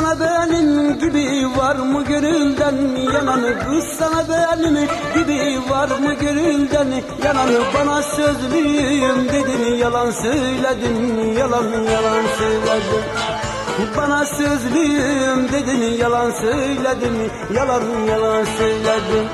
Sana benim gibi var mı gönülden yanan? Kız sana benim gibi var mı gönülden yanan? Bana sözlüyüm dedin yalan söyledin Yalan yalan söyledin. Bana sözlüyüm dedin yalan söyledin Yalan yalan söyledin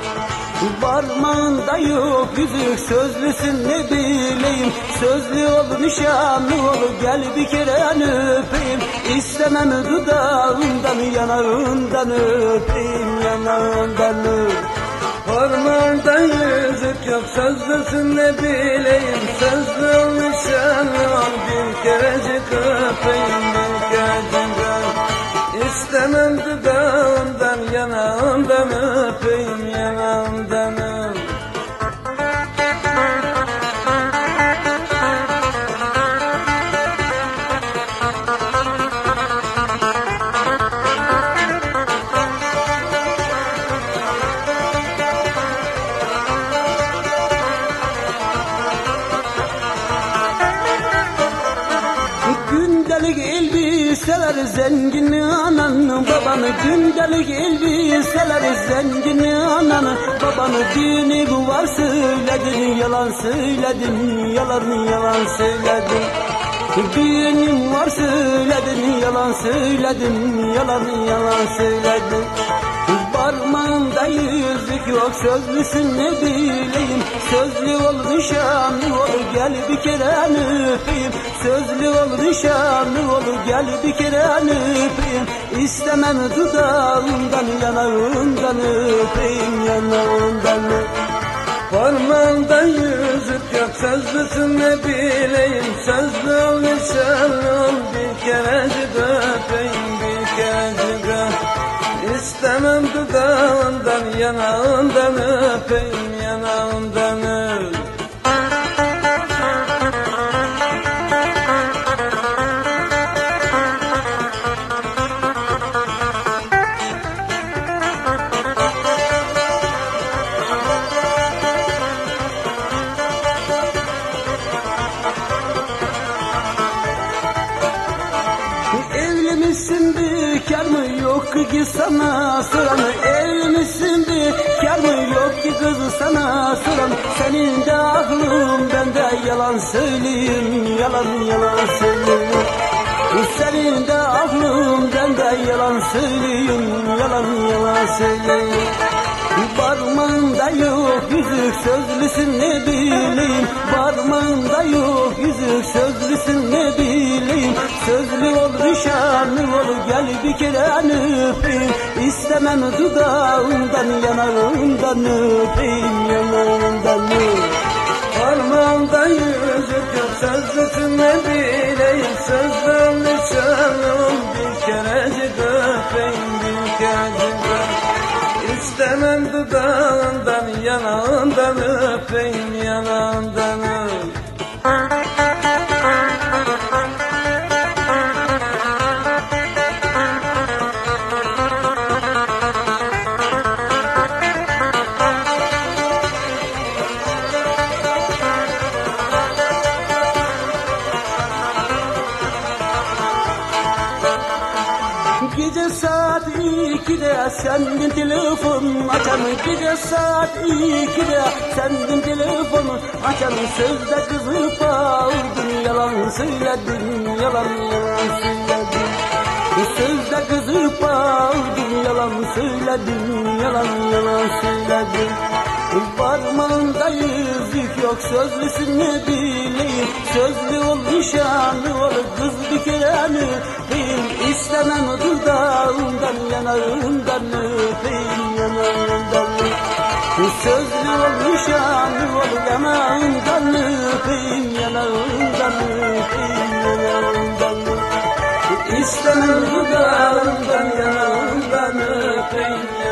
Parmağında yok yüzük sözlüsün ne bileyim. Sözlü ol nişanlı ol gel bir kere öpeyim. İstemem dudağından yanağından öpeyim yanağından öpeyim Parmağında yüzük yok sözlüsün ne bileyim. Sözlü ol nişanlı ol bir kerecik öpeyim bir kerecik öp. İstemem dudağından yanağından öpeyim zengin anan babanı Gündelik elbiseler zengin anan babanı Dini bu var söyledin. Yalan söyledin Yalan yalan söyledin. Düğünüm var söyledin yalan söyledin Yalan yalan söyledin Parmağında yüzük yok sözlüsün ne bileyim? Sözlü ol nişanlı ol gel bir kere öpeyim Sözlü ol nişanlı ol gel bir kere öpeyim İstemem dudağından yanağından öpeyim yanağından Parmağında yüzük yok sözlüsün ne bileyim? Sözlü ol nişanlı ol bir yanağından öpeyim yanağından öp misin bekar mı yok ki sana? Soran Evli misin bekar mı yok ki kız sana? Soran Senin de aklın bende yalan söyleyeyim. Yalan yalan söyleyeyim. Senin de aklın bende yalan söyleyeyim. Yalan yalan söyleyeyim. Parmağında yok yüzük sözlüsün ne bileyim nişanlı ol gel bir kere öpeyim İstemem dudağından yanağından öpeyim yanağından öpeyim. Parmağımda yüzük yok sözlüsün ne bileyim. Sözlüm nişanlım bir kerecik öpeyim bir kerecik öp İstemem dudağından yanağından öpeyim yanağından Gece saat ikide sendin telefon açan Gece saat ikide sendin telefon açan Sözde kızı aldın yalan söyledin Yalan yalan söyledin. Sözde kızı aldın yalan söyledin Yalan yalan söyledin. Parmağında yüzük yok sözlüsün ne bileyim? Sözlü ol nişanlı ol kız bir kere öpeyim İstemem dudağından yanağından öpeyim yanağından. Sözlü ol nişanlı ol yanağından öpeyim yanağından öpeyim yanağından. İstemem dudağından yanağından öpeyim